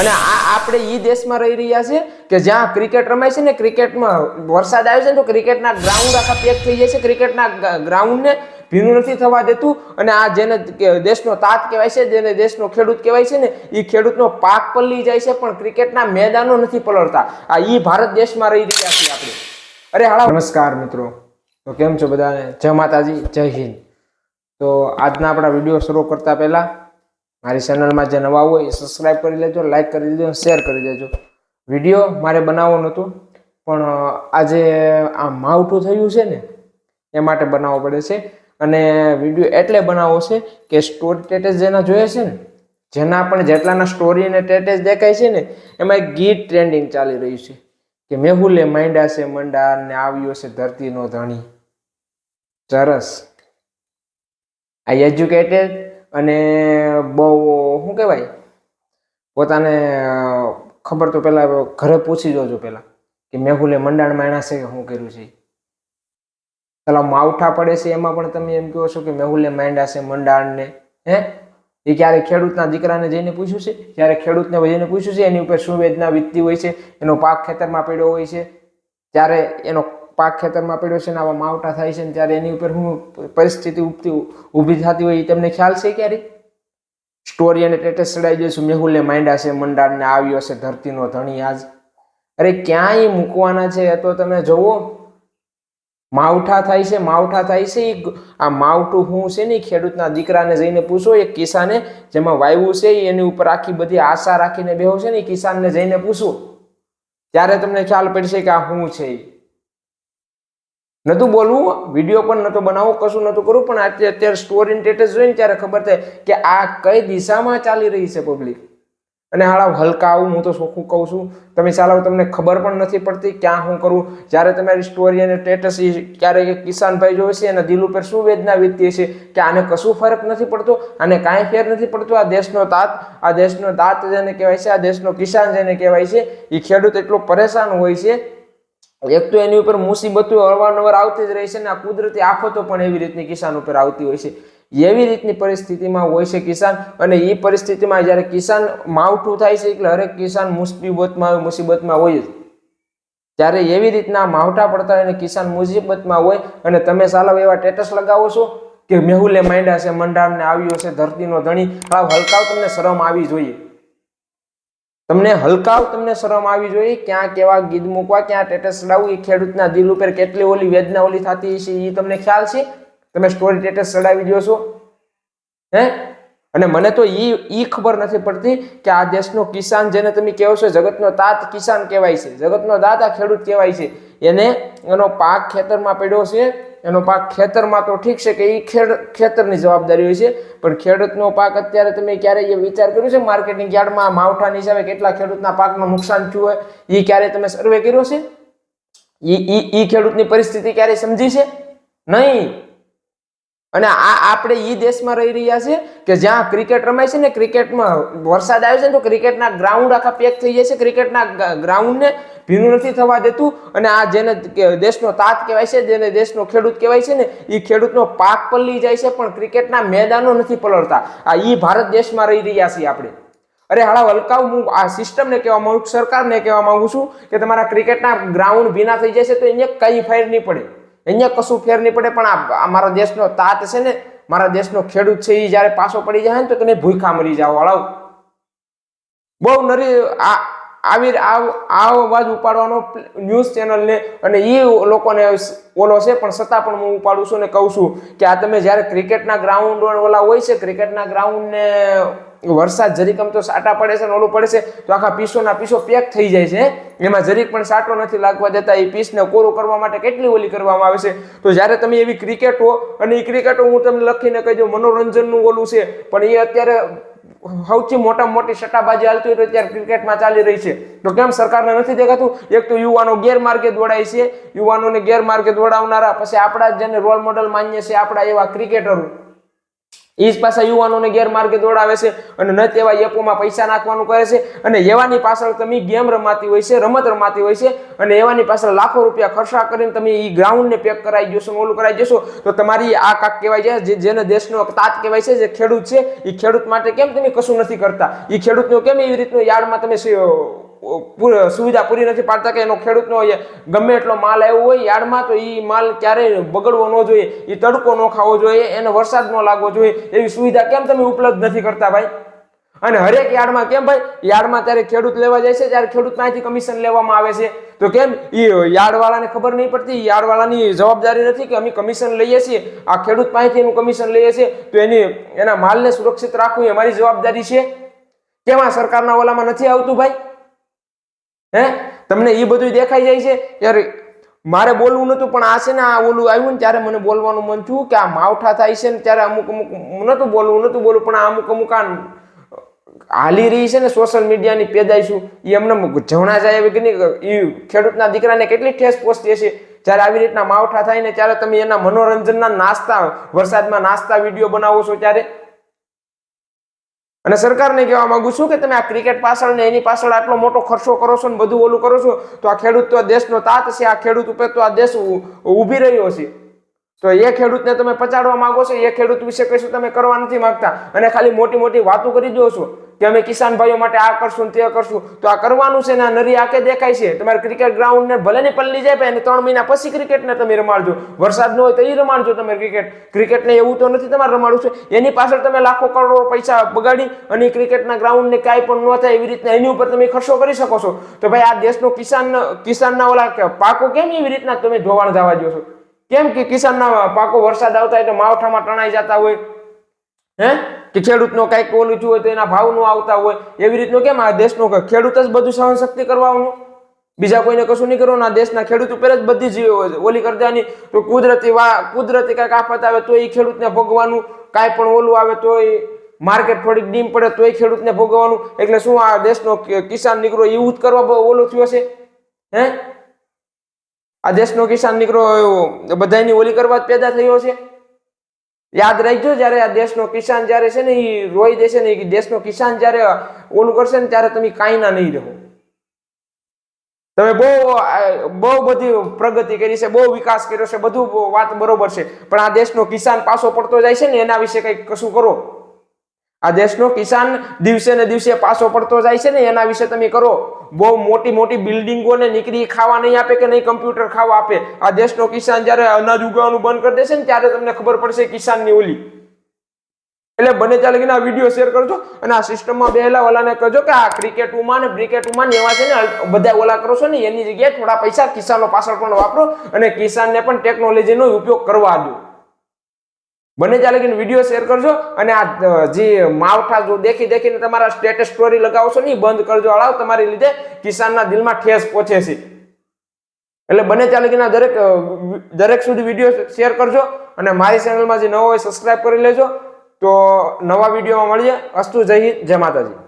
અને આ આપણે ઈ દેશમાં રહી રહ્યા છે કે જ્યાં ક્રિકેટ રમાય છે ને ક્રિકેટમાં વરસાદ આવે છે ને તો ક્રિકેટના ગ્રાઉન્ડ આખા પેક થઈ જાય છે. ક્રિકેટના ગ્રાઉન્ડને ભીનું નથી થવા દેતું. અને આ જેને દેશનો તાત કહેવાય છે, જેને દેશનો ખેડૂત કહેવાય છે ને એ ખેડૂતનો પાક પલળી જાય છે, પણ ક્રિકેટના મેદાનો નથી પલળતા. આ ઈ ભારત દેશમાં રહી રહ્યા છીએ આપણે. અરે હાલા. નમસ્કાર મિત્રો. તો કેમ છો બધાને? જય માતાજી, જય હિન્દ. તો આજના આપણા વીડિયો શરૂ કરતા પહેલા મારી ચેનલમાં જે નવા હોય એ સબસ્ક્રાઈબ કરી લેજો લાઈક કરી દેજો શેર કરી દેજો. વીડિયો મારે બનાવવો નહોતો પણ આજે આ માવઠું થયું છે ને, એ માટે બનાવવો પડે છે. અને વીડિયો એટલે બનાવવો છે કે સ્ટોરી સ્ટેટસ જેના જોઈએ છે ને, જેના પણ જેટલાના સ્ટોરી અને સ્ટેટસ દેખાય છે ને, એમાં એક ગીત ટ્રેન્ડિંગ ચાલી રહ્યું છે. કે મેહુલે માંડ્યા છે મંડા ને આવ્યો છે ધરતીનો ધણી. સરસ. આ એજ્યુકેટેડ અને બહુ, શું કહેવાય? પોતાને, ખબર તો પહેલાં ઘરે પૂછી જોજો પહેલા કે મેહુલે મંડાણ માણ્યા છે કે શું કર્યું છે? પેલા માવઠા પડે છે, એમાં પણ તમે એમ કહો છો કે મેહુલે માંડ્યા છે મંડાણને, હે? એ ક્યારે ખેડૂતના દીકરાને જઈને પૂછ્યું છે? ક્યારે ખેડૂતને જઈને પૂછ્યું છે, એની ઉપર શું વેદના વીતતી હોય છે, એનો પાક ખેતરમાં પડ્યો હોય છે, ત્યારે એનો પાક ખેતરમાં પડ્યો છે ને આવા માવઠા થાય છે ને ત્યારે એની ઉપર હું પરિસ્થિતિ ઉપતી ઊભી થતી હોય એ તમને ખ્યાલ છે ક્યારે સ્ટોરી અને ટેટસ ચડાવી દઈશું. મેહુલને માંડ્યા છે મંડાળને આવ્યો છે ધરતીનો ધણી આજ. અરે ક્યાંય મૂકવાના છે? તો તમે જુઓ. માવઠા થાય છે, માવઠા થાય છે. આ માવઠું શું છે ને ખેડૂતના દીકરાને જઈને પૂછો એ કિસાને જેમાં વાયવું છે એની ઉપર આખી બધી આશા રાખીને બેહો છે ને કિસાનને જઈને પૂછો. ત્યારે તમને ખ્યાલ પડશે કે આ શું છે નતું બોલવું, વીડિયો પણ નહોતો બનાવવું, કશું નતું કરવું, પણ અત્યારે અત્યારે સ્ટોરી સ્ટેટસ જોઈને ત્યારે ખબર થાય કે આ કઈ દિશામાં ચાલી રહી છે પબ્લિક અને હાળા હલકા આવું, હું તો ચોખ્ખું કહું છું, તમે ચાલો તમને ખબર પણ નથી પડતી ક્યાં શું કરવું જ્યારે તમારી સ્ટોરી અને સ્ટેટસ ક્યારેક કિસાનભાઈ જોવે છે, એના દિલ ઉપર શું વેદના વીતતી છે કે આને કશું ફરક નથી પડતો, આને કાંઈ ફેર નથી પડતો. આ દેશનો તાત, આ દેશનો દાંત જેને કહેવાય છે, આ દેશનો કિસાન જેને કહેવાય છે એ ખેડૂત એટલો પરેશાન હોય છે એક તો એની ઉપર મુસીબતો અવારનવાર આવતી જ રહી છે ને આ કુદરતી આફતો પણ એવી રીતની કિસાન ઉપર આવતી હોય છે. એવી રીતની પરિસ્થિતિમાં હોય છે કિસાન અને એ પરિસ્થિતિમાં જ્યારે કિસાન માવઠું થાય છે એટલે હરેક કિસાન મુસીબતમાં મુસીબતમાં હોય જ. ત્યારે એવી રીતના માવઠા પડતા હોય અને કિસાન મુસીબતમાં હોય અને તમે સાલવ એવા ટેટસ લગાવો છો કે મેહુલે માંડ્યા છે, મંડાણને આવ્યો છે, ધરતીનો ધણી આ હલકાવ તમને શરમ આવી જોઈએ. તમને હલકાવ તમને શરમ આવી જોઈએ, ક્યાં કેવા ગીત મૂકવા, ક્યાં ટેટસ ચડાવવું, એ ખેડૂતના દિલ ઉપર કેટલી ઓલી વેદના ઓલી થતી છે એ તમને ખ્યાલ છે? તમે સ્ટોરી ટેટસ ચડાવી દો છો હે? અને મને તો એ એ ખબર નથી પડતી કે આ દેશનો કિસાન જેને તમે કહો છો, જગતનો તાત કિસાન કહેવાય છે. જગતનો દાતા ખેડૂત કહેવાય છે. એને એનો પાક ખેતરમાં પડ્યો છે એનો પાક ખેતરમાં તો ઠીક છે કે એ ખેડ, ખેતરની જવાબદારી હોય છે, પણ ખેડૂતનો પાક અત્યારે તમે ક્યારેય એ વિચાર કર્યો છે? માર્કેટિંગ યાર્ડમાં, માવઠાની હિસાબે કેટલા ખેડૂતના પાકમાં નુકસાન થયું હોય એ ક્યારે તમે સર્વે કર્યો છે? એ ખેડૂતની પરિસ્થિતિ ક્યારે સમજી છે? નહીં. અને આ આપણે એ દેશમાં રહી રહ્યા છે કે જ્યાં ક્રિકેટ રમાય છે ને ક્રિકેટમાં વરસાદ આવે છે ને તો ક્રિકેટના ગ્રાઉન્ડ આખા પેક થઈ જાય છે. ક્રિકેટના ગ્રાઉન્ડને ભીનું નથી થવા દેતું. અને આ જેને દેશનો તાત કહેવાય છે, જેને દેશનો ખેડૂત કહેવાય છે ને એ ખેડૂતનો પાક પલળી જાય છે, પણ ક્રિકેટના મેદાનો નથી પલળતા. આ એ ભારત દેશમાં રહી રહ્યા છીએ આપણે. અરે હાળા વલકાવ, હું આ સિસ્ટમને કહેવા માંગુ છું, સરકારને કહેવા માંગુ છું કે તમારા ક્રિકેટના ગ્રાઉન્ડ ભીના થઈ જશે તો એને કઈ ફેર નહીં પડે. અહીંયા કશું ફેર નહીં પડે, પણ આ મારા દેશનો તાત છે ને, મારા દેશનો ખેડૂત છે એ જ્યારે પાછો પડી જાય ને તો તમે ભૂખા મરી જાઓ, હળાવ. બહુ નરી, આ, આવી આ અવાજ ઉપાડવાનો ન્યૂઝ ચેનલને, અને એ લોકોને ઓલો છે, પણ છતાં પણ હું ઉપાડું છું ને કહું છું કે આ તમે જ્યારે ક્રિકેટના ગ્રાઉન્ડ ઓલા હોય છે, ક્રિકેટના ગ્રાઉન્ડને વરસાદ જરીક આમ તો સાટા પડે છે ને ઓલું પડે છે, તો આખા પીસોના પીસો પેક થઈ જાય છે. એમાં જરીક પણ સાટો નથી લાગવા દેતા. એ પીસને કોરું કરવા માટે કેટલી ઓલી કરવામાં આવે છે? તો જ્યારે તમે એવી ક્રિકેટો અને એ ક્રિકેટો હું તમને લખીને કહી દઉં, મનોરંજનનું ઓલું છે, પણ એ અત્યારે સૌથી મોટા મોટી સટ્ટાબાજી હાલતી હોય તો અત્યારે ક્રિકેટમાં ચાલી રહી છે. તો કેમ સરકારને નથી દેખાતું? એક તો યુવાનો ગેરમાર્ગે દોડાય છે. યુવાનોને ગેરમાર્ગે દોડાવનારા, પછી આપણા જેને રોલ મોડલ માન્ય છે, આપણા એવા ક્રિકેટરો એ જ પાછા યુવાનોને ગેરમાર્ગે દોડાવે છે અને ન તેવા એપોમાં પૈસા નાખવાનું કરે છે. અને એવાની પાછળ તમે ગેમ રમાતી હોય છે, રમત રમાતી હોય છે અને એવાની પાછળ લાખો રૂપિયા ખર્ચા કરીને તમે એ ગ્રાઉન્ડને પેક કરાવી જશો ઓલું કરાવી જશો, તો તમારી આ કાક કહેવાય છે જેને દેશનો તાત કહેવાય છે, જે ખેડૂત છે એ ખેડૂત માટે કેમ તમે કશું નથી કરતા? એ ખેડૂતનો કેમ એવી રીતનું યાર્ડમાં તમે સુવિધા પૂરી નથી પાડતા કે એનો ખેડૂતનો ગમે એટલો માલ આવ્યો હોય યાર્ડમાં, તો એ માલ ક્યારેય બગડવો ન જોઈએ. એ તડકો ન ખાવો જોઈએ, એને વરસાદ ન લાગવો જોઈએ. એવી સુવિધા કેમ તમે ઉપલબ્ધ નથી કરતા ભાઈ? અને હરેક યાર્ડમાં કેમ ભાઈ? યાર્ડમાં ત્યારે ખેડૂત લેવા જાય છે ત્યારે ખેડૂત પાસેથી કમિશન લેવામાં આવે છે. તો કેમ? એ યાર્ડવાળાને ખબર નહીં પડતી, યાર્ડવાળાની જવાબદારી નથી કે અમે કમિશન લઈએ છીએ. આ ખેડૂત પાસેથી એનું કમિશન લઈએ છીએ. તો એની, એના માલને સુરક્ષિત રાખવું એ અમારી જવાબદારી છે. કેમ સરકારના ઓલામાં નથી આવતું ભાઈ? હે? તમને એ બધું દેખાઈ જાય છે? યાર, મારે બોલવું નતું, પણ આ છે ને, આ ઓલું આવ્યું ને, ત્યારે મને બોલવાનું મન થયું કે આ માવઠા થાય છે ને, ત્યારે અમુક અમુક, નતું બોલવું નતું બોલવું, પણ અમુક અમુક આ હાલી રહી છે ને સોશિયલ મીડિયાની પેદાઈશું એ એમને જવણા જાય એવી કે નહીં એ ખેડૂતના દીકરાને કેટલી ઠેસ પહોંચતી હશે? જ્યારે આવી રીતના માવઠા થાય ને, ત્યારે તમે એના મનોરંજનના નાસ્તા, વરસાદમાં નાસ્તા વીડિયો બનાવો છો ત્યારે? અને સરકારને કહેવા માંગુ છું કે તમે આ ક્રિકેટ પાછળ ને એની પાછળ આટલો મોટો ખર્ચો કરો છો ને બધું ઓલું કરો છો, તો આ ખેડૂત તો દેશનો તાત છે, આ ખેડૂત ઉપર તો આ દેશ ઊભી રહ્યો છે. તો એ ખેડૂતને તમે પચાડવા માંગો છો, એ ખેડૂત વિશે કશું તમે કરવા નથી માંગતા. અને ખાલી મોટી મોટી વાતો કરી દો છો. કે અમે કિસાન ભાઈઓ માટે આ કરશું તે કરશું. તો આ કરવાનું છે ને આ નરી આખે દેખાય છે. તમારે ક્રિકેટ ગ્રાઉન્ડ ને ભલે ને પલ્લી જાય પણ ત્રણ મહિના પછી ક્રિકેટને તમે રમાડજો. વરસાદ ન હોય તો એ રમાડજો તમે ક્રિકેટ ક્રિકેટને એવું તો નથી તમારે રમાડવું છે. એની પાછળ તમે લાખો કરોડો પૈસા બગાડી અને ક્રિકેટના ગ્રાઉન્ડને કાંઈ પણ ન થાય એવી રીતના એની ઉપર તમે ખર્ચો કરી શકો છો. તો ભાઈ આ દેશનો કિસાન, કિસાનના ઓલા પાકો કેમ એવી રીતના તમે ધોવાણ જવા દો છો? કેમ કે કિસાનના પાકો વરસાદ આવતા હોય તો માવઠામાં ટણાઈ જતા હોય? હે? કે ખેડૂતનો કાંઈક ઓલું થયું હોય તો એના ભાવ ન આવતા હોય, એવી રીતનું કેમ આ દેશનો ખેડૂત જ બધું સહન શક્તિ કરવાનું? બીજા કોઈને કશું નહીં કરવાનું, આ દેશના ખેડૂત ઉપર જ બધી જ ઓલી કરી દેવાની તો કુદરતી વા, કુદરતી કાંઈક આફત આવે તો એ ખેડૂતને ભોગવાનું કાંઈ પણ ઓલું આવે તો એ માર્કેટ થોડીક ડીમ પડે તો એ ખેડૂતને ભોગવવાનું. એટલે શું આ દેશનો કિસાન નીકળો એવું જ કરવા ઓલું થયો છે હે? આ દેશનો કિસાન નીકળો બધાની ઓલી કરવા જ પેદા થયો છે યાદ રાખજો, જ્યારે આ દેશનો કિસાન જ્યારે છે ને એ રોઈ દેશે ને એ દેશનો કિસાન જ્યારે ઓલું કરશે ને ત્યારે તમે કાંઈ ના નહીં રહો. તમે બહુ બહુ બધી પ્રગતિ કરી છે, બહુ વિકાસ કર્યો છે, બધું વાત બરોબર છે. પણ આ દેશનો કિસાન પાછો પડતો જાય છે ને એના વિશે કંઈક કશું કરો. આ દેશનો કિસાન દિવસે ને દિવસે પાછો પડતો જાય છે ને, એના વિશે તમે કરો. બહુ મોટી મોટી બિલ્ડિંગોને નીકળી ખાવા નહીં આપે કે નહીં કમ્પ્યુટર ખાવા આપે. આ દેશનો કિસાન જ્યારે અનાજ ઉગાવવાનું બંધ કરી દેશે ને, ત્યારે તમને ખબર પડશે કિસાનની ઓલી. એટલે બને ત્યાં લગીને આ વીડિયો શેર કરજો અને આ સિસ્ટમમાં બેહેલા ઓલાને કહેજો કે આ ક્રિકેટમાં ને બ્રિકેટ ઉમા એવા છે ને બધા ઓલા કરો છો ને, એની જગ્યાએ થોડા પૈસા કિસાનો પાછળ પણ વાપરો અને કિસાનને પણ ટેકનોલોજીનો ઉપયોગ કરવા દો. બને ત્યાં લગીને વીડિયો શેર કરજો અને આ જે માવઠા જો દેખી દેખીને તમારા સ્ટેટસ સ્ટોરી લગાવશો નહીં બંધ કરજો અળાવ તમારી લીધે કિસાનના દિલમાં ઠેસ પહોંચે છે. એટલે બને ત્યાં લગીને દરેક દરેક સુધી વીડિયો શેર કરજો અને મારી ચેનલમાં જે નવો હોય સબસ્ક્રાઇબ કરી લેજો. તો નવા વિડીયોમાં મળીએ. અસ્તુ જય હિન્દ, જય માતાજી.